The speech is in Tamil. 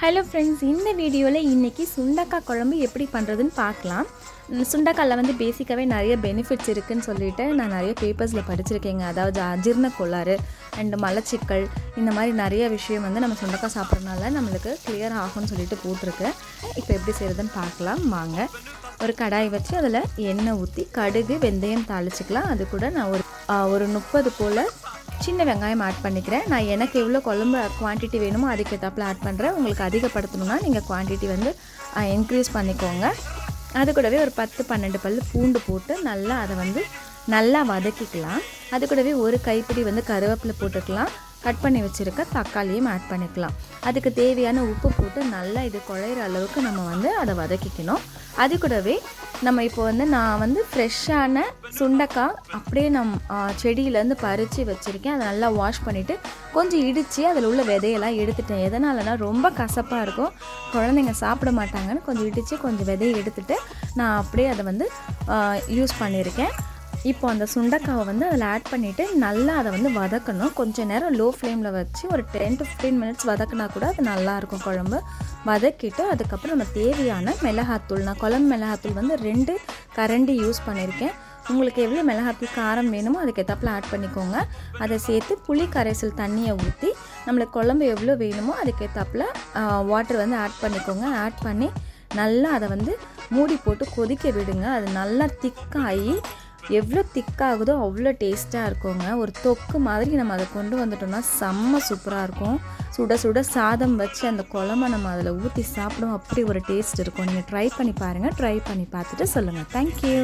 ஹலோ ஃப்ரெண்ட்ஸ் இந்த வீடியோவில் இன்றைக்கி சுண்டக்காய் குழம்பு எப்படி பண்ணுறதுன்னு பார்க்கலாம். சுண்டக்காயில் வந்து பேசிக்காகவே நிறைய பெனிஃபிட்ஸ் இருக்குதுன்னு சொல்லிட்டு நான் நிறைய பேப்பர்ஸில் படிச்சிருக்கேங்க. அதாவது அஜீர்ண கோளாறு அண்ட் மலச்சிக்கல் இந்த மாதிரி நிறைய விஷயம் வந்து நம்ம சுண்டக்காய் சாப்பிட்றதுனால நம்மளுக்கு கிளியர் ஆகும்னு சொல்லிட்டு போட்டிருக்கு. இப்போ எப்படி செய்கிறதுன்னு பார்க்கலாம். வாங்க. ஒரு கடாய் வச்சு அதில் எண்ணெய் ஊற்றி கடுகு வெந்தயம் தாளிச்சிக்கலாம். அது கூட நான் ஒரு ஒரு முப்பது போல் சின்ன வெங்காயம் ஆட் பண்ணிக்கிறேன். நான் எனக்கு எவ்வளோ குழம்பு குவான்டிட்டி வேணுமோ அதுக்கேற்றாப்புல ஆட் பண்ணுறேன் உங்களுக்கு அதிகப்படுத்தணும்னா நீங்கள் குவான்டிட்டி வந்து இன்க்ரீஸ் பண்ணிக்கோங்க. அது கூடவே ஒரு பத்து பன்னெண்டு பல் பூண்டு போட்டு நல்லா அதை வந்து நல்லா வதக்கிக்கலாம். அது கூடவே ஒரு கைப்பிடி வந்து கருவேப்பிலை போட்டுக்கலாம். கட் பண்ணி வச்சுருக்க தக்காளியும் ஆட் பண்ணிக்கலாம். அதுக்கு தேவையான உப்பு போட்டு நல்லா இது குழையிற அளவுக்கு நம்ம வந்து அதை வதக்கிக்கணும். அது கூடவே நம்ம இப்போ வந்து நான் வந்து ஃப்ரெஷ்ஷான சுண்டைக்காய் அப்படியே நம் செடியிலேருந்து பறித்து வச்சுருக்கேன். அதை நல்லா வாஷ் பண்ணிவிட்டு கொஞ்சம் இடித்து அதில் உள்ள விதையெல்லாம் எடுத்துட்டேன். எதனாலனா ரொம்ப கசப்பாக இருக்கும். குழந்தைங்க சாப்பிட மாட்டாங்கன்னு கொஞ்சம் இடித்து கொஞ்சம் விதையை எடுத்துட்டு நான் அப்படியே அதை வந்து யூஸ் பண்ணியிருக்கேன். இப்போ அந்த சுண்டைக்காவை வந்து அதில் ஆட் பண்ணிவிட்டு நல்லா அதை வந்து வதக்கணும். கொஞ்சம் நேரம் லோ ஃப்ளேமில் வச்சு ஒரு டென் டு ஃபிஃப்டீன் மினிட்ஸ் வதக்கினா கூட அது நல்லாயிருக்கும் குழம்பு. வதக்கிட்டு அதுக்கப்புறம் நம்ம தேவையான மிளகாத்தூள் நான் குழம்பு மிளகாத்தூள் வந்து ரெண்டு கரண்டி யூஸ் பண்ணியிருக்கேன். உங்களுக்கு எவ்வளோ மிளகாத்தூள் காரம் வேணுமோ அதுக்கேற்றாப்புல ஆட் பண்ணிக்கோங்க. அதை சேர்த்து புளி கரைசல் தண்ணியை ஊற்றி நம்மளுக்கு குழம்பு எவ்வளோ வேணுமோ அதுக்கேற்றாப்புல வாட்டர் வந்து ஆட் பண்ணிக்கோங்க. ஆட் பண்ணி நல்லா அதை வந்து மூடி போட்டு கொதிக்க விடுங்க. அது நல்லா திக்காகி எவ்வளோ திக்காகுதோ அவ்வளோ டேஸ்ட்டாக இருக்குங்க. ஒரு தொக்கு மாதிரி நம்ம அதை கொண்டு வந்துட்டோம்னா செம்ம சூப்பராக இருக்கும். சுட சுட சாதம் வச்சு அந்த குழம்ப நம்ம அதில் ஊற்றி சாப்பிடும் அப்படி ஒரு டேஸ்ட் இருக்கும். நீங்கள் ட்ரை பண்ணி பாருங்கள் ட்ரை பண்ணி பார்த்துட்டு சொல்லுங்கள் தேங்க்யூ